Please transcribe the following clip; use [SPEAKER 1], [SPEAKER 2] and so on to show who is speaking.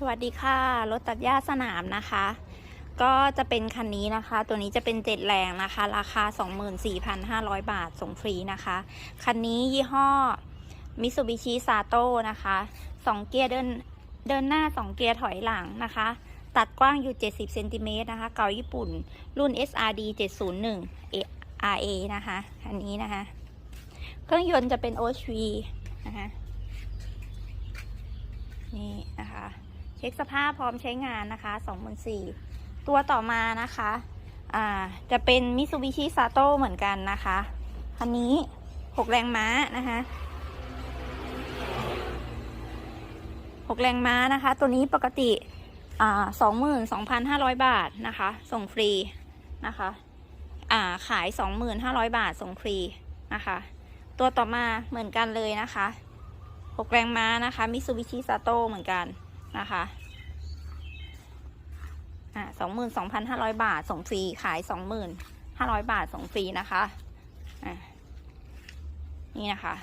[SPEAKER 1] สวัสดีค่ะ รถตัดหญ้าสนามนะคะ ก็จะเป็นคันนี้นะคะ ตัวนี้จะเป็นเจ็ดแรงนะคะ ราคา 24,500 บาทส่งฟรีนะคะ คันนี้ยี่ห้อ Mitsubishi Sato นะคะ2เกียร์เดินเดินหน้า2เกียร์ถอยหลังนะคะ ตัดกว้างอยู่ 70เซนติเมตรนะคะ เก่าญี่ปุ่น รุ่น SRD 701 RA นะคะอันนี้นะคะ เครื่องยนต์จะเป็น OHV นะคะ นี่นะคะ เช็คสภาพพร้อมใช้งานนะคะ2 4 0 0ตัวต่อมานะคะอ่าจะเป็น Mitsubishi Sato เหมือนกันนะคะคันนี้ 6 แรงม้านะคะ6แรงม้านะคะ ตัวนี้ปกติอ่า22,500บาทนะคะ ส่งฟรีนะคะอ่าขาย25,000บาทส่งฟรีนะคะ ตัวต่อมาเหมือนกันเลยนะคะ 6 แรงม้านะคะมิ t ซูบิชิซาโต้เหมือนกัน นะคะอ่าสองหมื่นสองพันห้าร้อยบาทส่งฟรีขายสองหมื่นห้าร้อยบาทส่งฟรีนะคะอ่านี่นะคะ